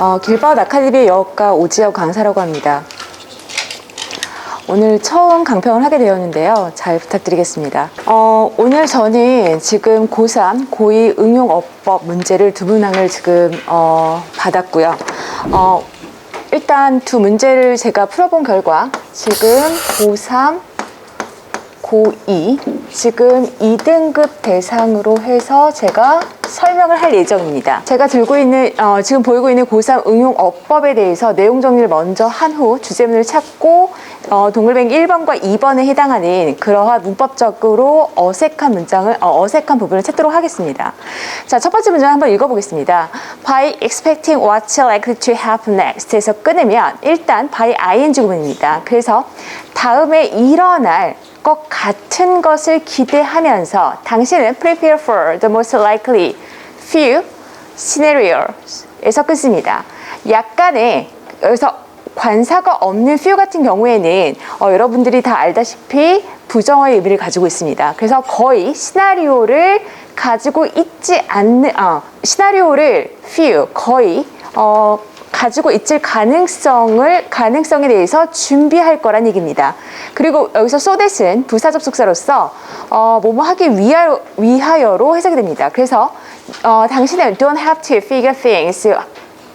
어, 길바웃 아카데미 여학과 오지혁 강사라고 합니다. 오늘 처음 강평을 하게 되었는데요. 잘 부탁드리겠습니다. 어, 오늘 저는 지금 고3, 고2 응용어법 문제를 두 문항을 지금 어, 받았고요. 어, 일단 두 문제를 제가 풀어본 결과 지금 고3, 고2 지금 2등급 대상으로 해서 제가 설명을 할 예정입니다. 제가 들고 있는 어, 지금 보이고 있는 고3 응용 어법에 대해서 내용 정리를 먼저 한 후 주제문을 찾고 어, 동글뱅이 1번과 2번에 해당하는 그러한 문법적으로 어색한 문장을 어, 어색한 부분을 찾도록 하겠습니다. 자, 첫 번째 문장 한번 읽어보겠습니다. By expecting what's likely to happen next에서 끊으면 일단 by ing 구문입니다. 그래서 다음에 일어날 것 같은 것을 기대하면서 당신은 prepare for the most likely few scenarios에서 끊습니다. 약간의 여기서 관사가 없는 few 같은 경우에는 어, 여러분들이 다 알다시피 부정어의 의미를 가지고 있습니다. 그래서 거의 시나리오를 가지고 있지 않는 어, 시나리오를 few 거의 어, 가지고 있을 가능성을 가능성에 대해서 준비할 거란 얘기입니다. 그리고 여기서 so that은 부사 접속사로서 어, 뭐뭐 하기 위하여, 위하여로 해석이 됩니다. 그래서 어, 당신은 don't have to figure things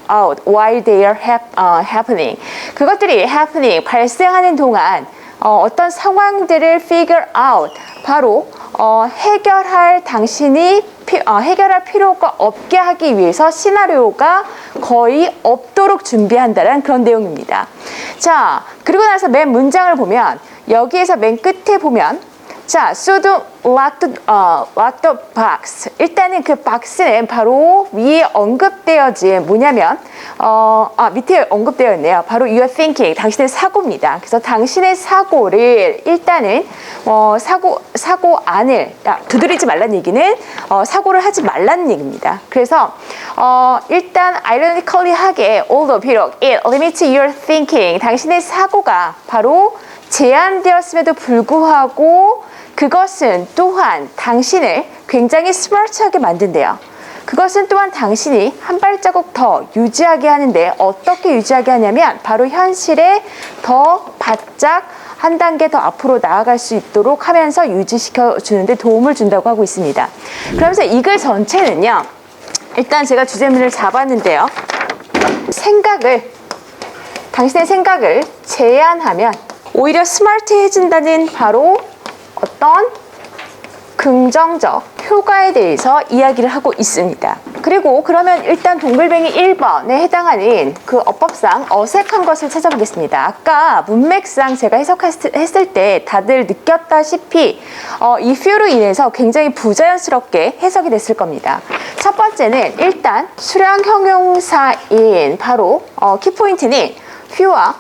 out while they are 어, happening. 그것들이 happening 발생하는 동안 어, 어떤 상황들을 figure out 바로 어, 해결할 당신이 피, 어, 해결할 필요가 없게 하기 위해서 시나리오가 거의 없도록 준비한다는 그런 내용입니다. 자, 그리고 나서 맨 문장을 보면 여기에서 맨 끝에 보면 자, lock the, 어, the box. 일단은 그 박스는 바로 위에 언급되어진 뭐냐면, 어, 아, 밑에 언급되어 있네요. 바로 your thinking, 당신의 사고입니다. 그래서 당신의 사고를 일단은, 어, 사고, 사고 안을, 야, 두드리지 말라는 얘기는, 어, 사고를 하지 말라는 얘기입니다. 그래서, 어, 일단 ironically하게, although 비록 it limits your thinking, 당신의 사고가 바로 제한되었음에도 불구하고 그것은 또한 당신을 굉장히 스마트하게 만든대요. 그것은 또한 당신이 한 발자국 더 유지하게 하는데 어떻게 유지하게 하냐면 바로 현실에 더 바짝 한 단계 더 앞으로 나아갈 수 있도록 하면서 유지시켜 주는데 도움을 준다고 하고 있습니다. 그러면서 이 글 전체는요. 일단 제가 주제문을 잡았는데요. 생각을 당신의 생각을 제한하면 오히려 스마트해진다는 바로 어떤 긍정적 효과에 대해서 이야기를 하고 있습니다. 그리고 그러면 일단 동글뱅이 1번에 해당하는 그 어법상 어색한 것을 찾아보겠습니다. 아까 문맥상 제가 해석했을 때 다들 느꼈다시피 어, 이 few로 인해서 굉장히 부자연스럽게 해석이 됐을 겁니다. 첫 번째는 일단 수량 형용사인 바로 어, 키포인트는 few와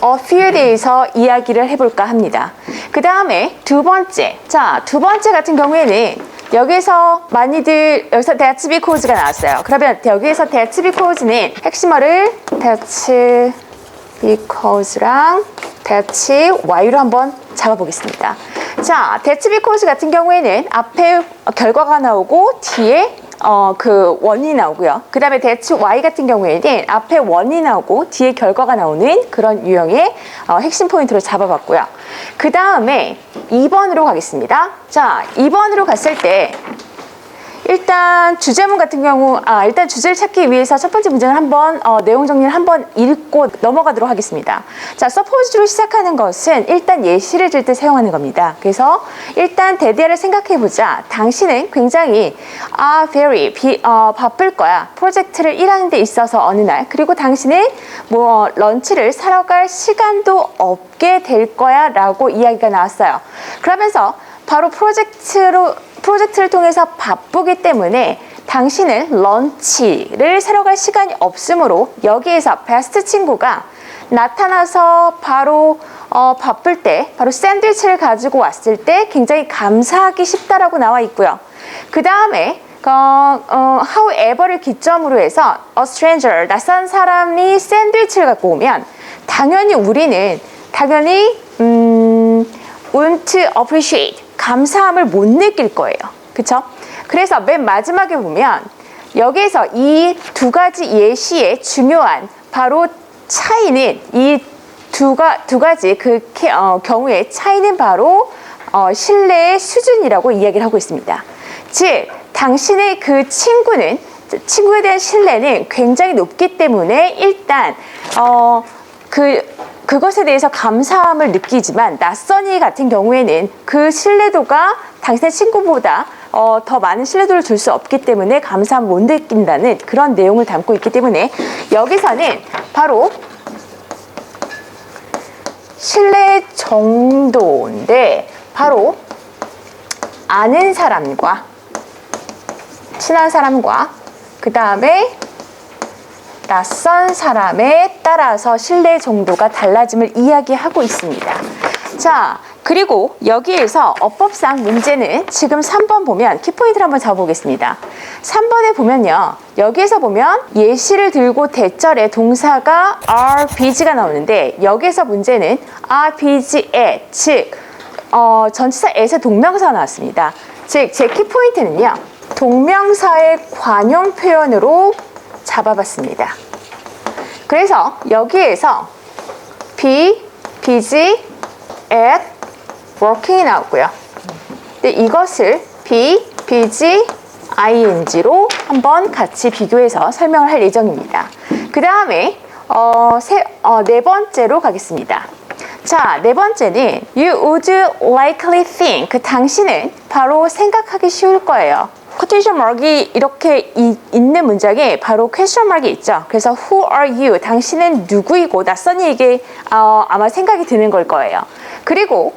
어, few에 대해서 이야기를 해볼까 합니다. 그 다음에 두 번째. 자, 두 번째 같은 경우에는 여기서 많이들, 여기서 that's because가 나왔어요. 그러면 여기에서 that's because는 핵심어를 that's because랑 that's why로 한번 잡아보겠습니다. 자, that's because 같은 경우에는 앞에 결과가 나오고 뒤에 어, 그 원인이 나오고요. 그 다음에 대치 Y 같은 경우에는 앞에 원인이 나오고 뒤에 결과가 나오는 그런 유형의 어, 핵심 포인트를 잡아봤고요. 그 다음에 2번으로 가겠습니다. 자, 2번으로 갔을 때 일단 주제문 같은 경우 아 일단 주제를 찾기 위해서 첫 번째 문제는 한번 어, 내용 정리를 한번 읽고 넘어가도록 하겠습니다. 자, suppose로 시작하는 것은 일단 예시를 들 때 사용하는 겁니다. 그래서 일단 대대를 생각해 보자. 당신은 굉장히 아 very 비, 어, 바쁠 거야. 프로젝트를 일하는 데 있어서 어느 날 그리고 당신은 뭐 런치를 사러 갈 시간도 없게 될 거야라고 이야기가 나왔어요. 그러면서 바로 프로젝트로 프로젝트를 통해서 바쁘기 때문에 당신은 런치를 사러 갈 시간이 없으므로 여기에서 베스트 친구가 나타나서 바로 어, 바쁠 때 바로 샌드위치를 가지고 왔을 때 굉장히 감사하기 쉽다라고 나와 있고요. 그 다음에 어, 어, however를 기점으로 해서 a stranger 낯선 사람이 샌드위치를 갖고 오면 당연히 우리는 당연히 음, won't appreciate 감사함을 못 느낄 거예요. 그쵸? 그래서 맨 마지막에 보면 여기에서 이 두 가지 예시의 중요한 바로 차이는 이 두가 두 가지 그 케- 어, 경우의 차이는 바로 어, 신뢰의 수준이라고 이야기를 하고 있습니다. 즉 당신의 그 친구는 친구에 대한 신뢰는 굉장히 높기 때문에 일단 어, 그 그것에 대해서 감사함을 느끼지만 낯선이 같은 경우에는 그 신뢰도가 당신의 친구보다 어, 더 많은 신뢰도를 줄 수 없기 때문에 감사함을 못 느낀다는 그런 내용을 담고 있기 때문에 여기서는 바로 신뢰 정도인데 바로 아는 사람과 친한 사람과 그 다음에 낯선 사람에 따라서 신뢰 정도가 달라짐을 이야기하고 있습니다. 자, 그리고 여기에서 어법상 문제는 지금 3번 보면 키포인트를 한번 잡아보겠습니다. 3번에 보면요. 여기에서 보면 예시를 들고 대절에 동사가 RBG가 나오는데 여기에서 문제는 RBG에 즉 어, 전치사 에서 동명사가 나왔습니다. 즉, 제 키포인트는요. 동명사의 관용 표현으로 잡아봤습니다. 그래서 여기에서 be, busy, at, working이 나왔고요. 근데 이것을 be, busy, ing로 한번 같이 비교해서 설명을 할 예정입니다. 그 다음에 어, 세, 어, 네 번째로 가겠습니다. 자, 네 번째는 you would likely think 그 당신은 바로 생각하기 쉬울 거예요. Quotation mark이 이렇게 이- 있는 문장에 바로 question mark이 있죠. 그래서 who are you? 당신은 누구이고 낯선이에게 어, 아마 생각이 드는 걸 거예요. 그리고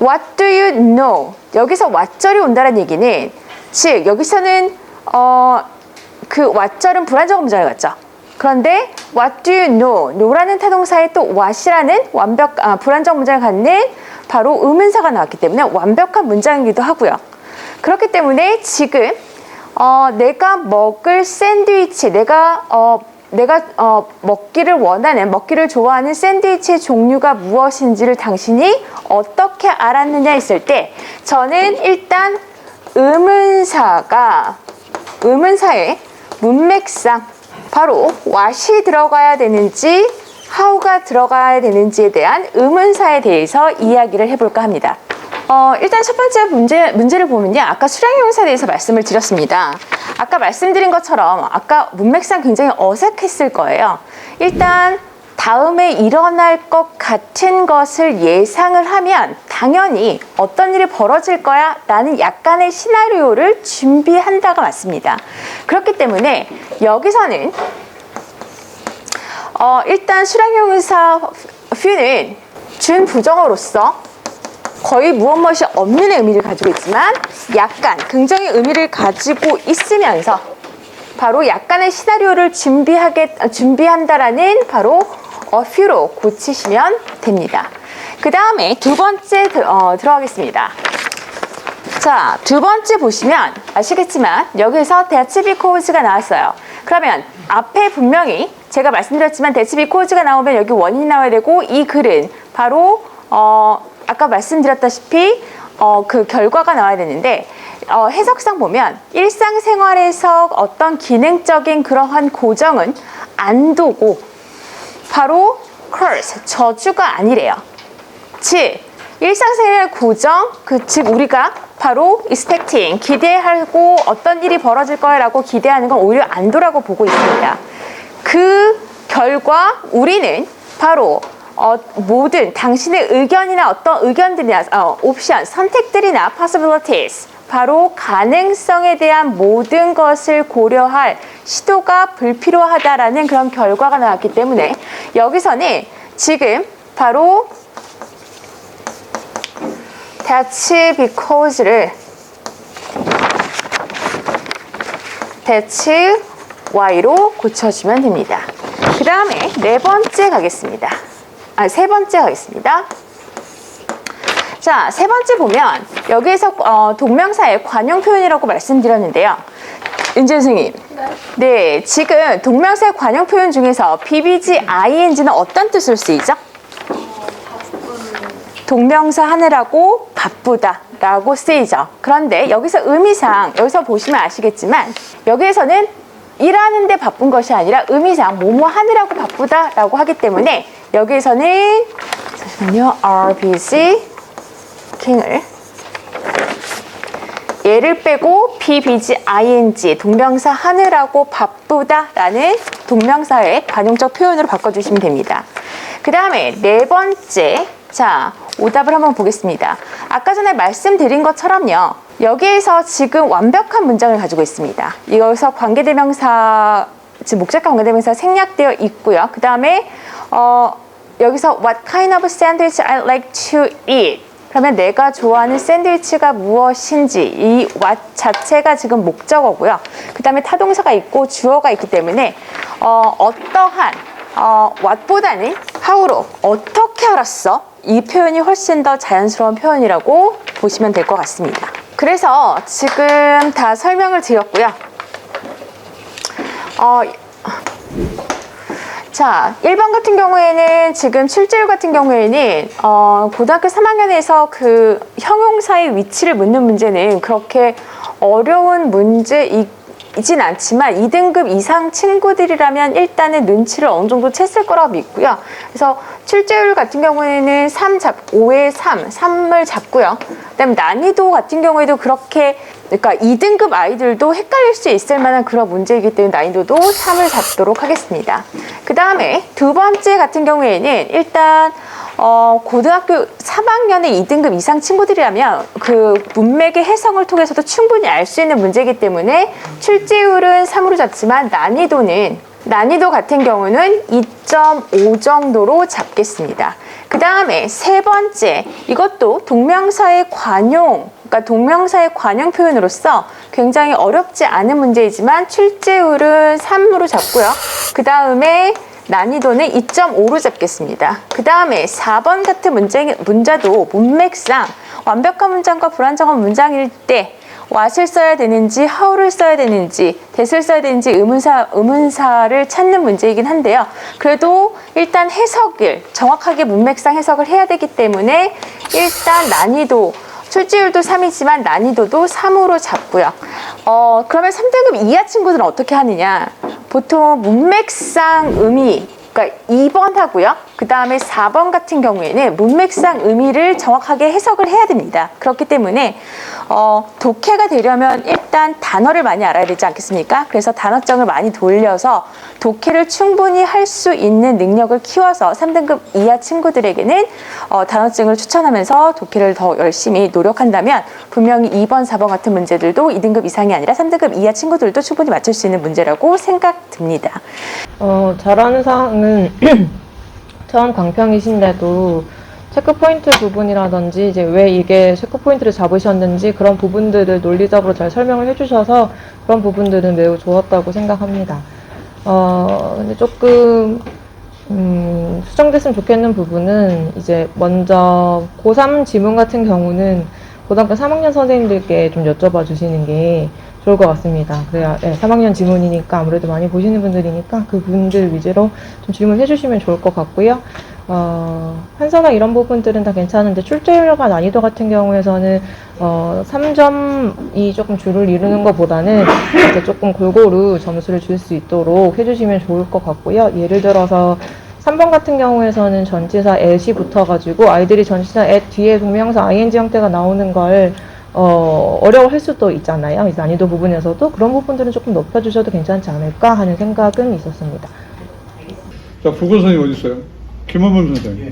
What do you know? 여기서 왓절이 온다는 얘기는 즉 여기서는 어, 그 왓절은 불안정 문장을 갖죠. 그런데 What do you know? know라는 타동사에 또 what이라는 완벽 아, 불안정 문장을 갖는 바로 의문사가 나왔기 때문에 완벽한 문장이기도 하고요. 그렇기 때문에 지금 어, 내가 먹을 샌드위치, 내가 어, 내가 어, 먹기를 원하는, 먹기를 좋아하는 샌드위치의 종류가 무엇인지를 당신이 어떻게 알았느냐 했을 때 저는 일단 의문사가 의문사의 문맥상 바로 what이 들어가야 되는지 how가 들어가야 되는지에 대한 의문사에 대해서 이야기를 해볼까 합니다. 어, 일단 첫 번째 문제, 문제를 보면요. 아까 수량형용사에 대해서 말씀을 드렸습니다. 아까 말씀드린 것처럼 아까 문맥상 굉장히 어색했을 거예요. 일단 다음에 일어날 것 같은 것을 예상을 하면 당연히 어떤 일이 벌어질 거야 라는 약간의 시나리오를 준비한다가 맞습니다. 그렇기 때문에 여기서는 어, 일단 수량형용사 few는 준 부정어로서 거의 무엇 무엇이 없는 의미를 가지고 있지만 약간 긍정의 의미를 가지고 있으면서 바로 약간의 시나리오를 준비하게 준비한다라는 바로 few로 고치시면 됩니다. 그 다음에 두 번째 들, 어, 들어가겠습니다. 자, 두 번째 보시면 아시겠지만 여기서 대치 비 코즈가 나왔어요. 그러면 앞에 분명히 제가 말씀드렸지만 대치 비 코즈가 나오면 여기 원인이 나와야 되고 이 글은 바로 어, 아까 말씀드렸다시피 어, 그 결과가 나와야 되는데 어, 해석상 보면 일상생활에서 어떤 기능적인 그러한 고정은 안 두고 바로 curse, 저주가 아니래요. 즉 일상생활 고정, 그 즉 우리가 바로 expecting 기대하고 어떤 일이 벌어질 거라고 기대하는 건 오히려 안 도라고 보고 있습니다. 그 결과 우리는 바로 어, 모든 당신의 의견이나 어떤 의견들이나 어, 옵션, 선택들이나 possibilities 바로 가능성에 대한 모든 것을 고려할 시도가 불필요하다라는 그런 결과가 나왔기 때문에 여기서는 지금 바로 that's because를 that's why로 고쳐주면 됩니다. 그 다음에 네 번째 가겠습니다. 아, 세 번째 가겠습니다. 자, 세 번째 보면 여기에서 어, 동명사의 관용 표현이라고 말씀드렸는데요. 윤재 선생님. 네, 지금 동명사의 관용 표현 중에서 BBG, ING는 어떤 뜻으로 쓰이죠? 동명사 하느라고 바쁘다. 라고 쓰이죠. 그런데 여기서 의미상, 여기서 보시면 아시겠지만, 여기에서는 일하는데 바쁜 것이 아니라 의미상 뭐뭐 하느라고 바쁘다라고 하기 때문에 여기에서는 잠시만요. RBC 킹을 얘를 빼고 BBG ING 동명사 하느라고 바쁘다라는 동명사의 관용적 표현으로 바꿔주시면 됩니다. 그 다음에 네 번째 자 오답을 한번 보겠습니다. 아까 전에 말씀드린 것처럼요. 여기에서 지금 완벽한 문장을 가지고 있습니다. 이거에서 관계대명사 지금 목적과 관계대명사 생략되어 있고요. 그 다음에 어, 여기서 What kind of sandwich I like to eat 그러면 내가 좋아하는 샌드위치가 무엇인지 이 what 자체가 지금 목적어고요. 그 다음에 타동사가 있고 주어가 있기 때문에 어, 어떠한 어, what보다는 how로 어떻게 알았어? 이 표현이 훨씬 더 자연스러운 표현이라고 보시면 될 것 같습니다. 그래서 지금 다 설명을 드렸고요. 어, 자, 1번 같은 경우에는 지금 출제율 같은 경우에는 어, 고등학교 3학년에서 그 형용사의 위치를 묻는 문제는 그렇게 어려운 문제이 진 않지만 2등급 이상 친구들이라면 일단은 눈치를 어느 정도 챘을 거라고 믿고요. 그래서 출제율 같은 경우에는 3 잡, 5에 3, 3을 잡고요. 그다음 난이도 같은 경우에도 그렇게 그러니까 2등급 아이들도 헷갈릴 수 있을 만한 그런 문제이기 때문에 난이도도 3을 잡도록 하겠습니다. 그 다음에 두 번째 같은 경우에는 일단 어, 고등학교 3학년의 2등급 이상 친구들이라면 그 문맥의 해석을 통해서도 충분히 알 수 있는 문제이기 때문에 출제율은 3으로 잡지만 난이도는 난이도 같은 경우는 2.5 정도로 잡겠습니다. 그 다음에 세 번째, 이것도 동명사의 관용, 그러니까 동명사의 관용 표현으로서 굉장히 어렵지 않은 문제이지만 출제율은 3으로 잡고요. 그 다음에 난이도는 2.5로 잡겠습니다. 그 다음에 4번 같은 문제, 문자도 문맥상 완벽한 문장과 불완전한 문장일 때 what을 써야 되는지 how를 써야 되는지 that을 써야 되는지 의문사, 의문사를 찾는 문제이긴 한데요. 그래도 일단 해석을 정확하게 문맥상 해석을 해야 되기 때문에 일단 난이도 출제율도 3이지만 난이도도 3으로 잡고요. 어, 그러면 3등급 이하 친구들은 어떻게 하느냐? 보통 문맥상 의미, 그러니까 2번 하고요. 그 다음에 4번 같은 경우에는 문맥상 의미를 정확하게 해석을 해야 됩니다. 그렇기 때문에 어, 독해가 되려면 일단 단어를 많이 알아야 되지 않겠습니까? 그래서 단어장을 많이 돌려서 독해를 충분히 할 수 있는 능력을 키워서 3등급 이하 친구들에게는 어, 단어증을 추천하면서 독해를 더 열심히 노력한다면 분명히 2번, 4번 같은 문제들도 2등급 이상이 아니라 3등급 이하 친구들도 충분히 맞출 수 있는 문제라고 생각됩니다. 어, 잘하는 사항은 처음 강평이신데도 체크 포인트 부분이라든지 이제 왜 이게 체크 포인트를 잡으셨는지 그런 부분들을 논리적으로 잘 설명을 해주셔서 그런 부분들은 매우 좋았다고 생각합니다. 어, 근데 조금 음, 수정됐으면 좋겠는 부분은 이제 먼저 고3 지문 같은 경우는 고등학교 3학년 선생님들께 좀 여쭤봐 주시는 게 좋을 것 같습니다. 그래야 예, 3학년 지문이니까 아무래도 많이 보시는 분들이니까 그 분들 위주로 좀 질문해 주시면 좋을 것 같고요. 어, 한서나 이런 부분들은 다 괜찮은데 출제율과 난이도 같은 경우에서는 어, 3점이 조금 줄을 이루는 것보다는 이제 조금 골고루 점수를 줄 수 있도록 해주시면 좋을 것 같고요. 예를 들어서 3번 같은 경우에서는 전치사 at이 붙어가지고 아이들이 전치사 at 뒤에 동명사 ing 형태가 나오는 걸 어, 어려워할 수도 있잖아요. 이 난이도 부분에서도 그런 부분들은 조금 높여주셔도 괜찮지 않을까 하는 생각은 있었습니다. 자, 국어 선생님 어디 있어요? 김원범 선생님.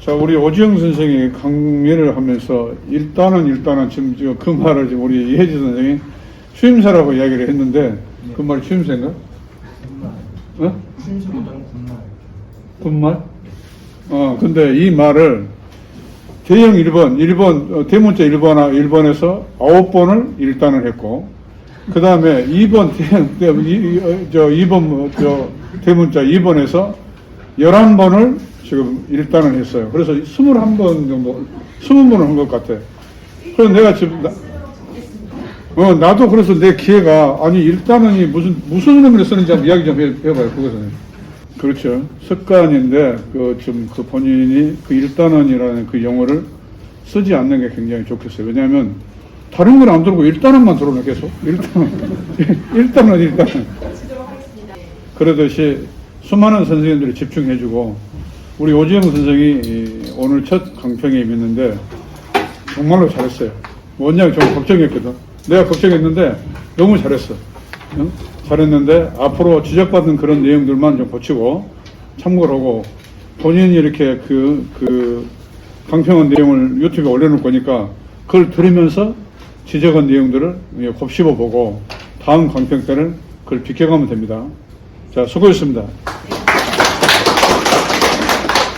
자, 우리 오지영 선생이 강연을 하면서 일단은 일단은 지금 저그 말을 지금 우리 이혜지 선생이 추임새라고 이야기를 했는데 그 말이 추임새인가? 어? 군말? 어, 근데 이 말을 대형 1번, 1번, 어, 대문자 1번, 1번에서 9번을 일단을 했고, 그 다음에 2번, 대형, 대- 이- 이- 어, 저 2번, 뭐, 저 대문자 2번에서 11번을 지금 일단을 했어요. 그래서 21번 정도, 20번을 한 것 같아. 그래서 내가 지금, 나, 어, 나도 그래서 내 기회가, 아니, 일단은 이 무슨, 무슨 의미로 쓰는지 한번 이야기 좀 해, 해봐요, 그것은. 그렇죠. 습관인데, 그, 좀, 그 본인이 그 일단원이라는 그 용어를 쓰지 않는 게 굉장히 좋겠어요. 왜냐하면 다른 건 안 들어오고 일단은만 들어오네 계속. 일단은 일단은 일단은. 그러듯이 수많은 선생님들이 집중해주고 우리 오지영 선생이 이 오늘 첫 강평에 임했는데 정말로 잘했어요. 원장이 좀 걱정했거든. 내가 걱정했는데 너무 잘했어. 응? 잘했는데 앞으로 지적받는 그런 내용들만 좀 고치고 참고를 하고 본인이 이렇게 그, 그 강평한 내용을 유튜브에 올려놓을 거니까 그걸 들으면서 지적한 내용들을 예, 곱씹어 보고 다음 강평 때는 그걸 비켜가면 됩니다. 자, 수고했습니다.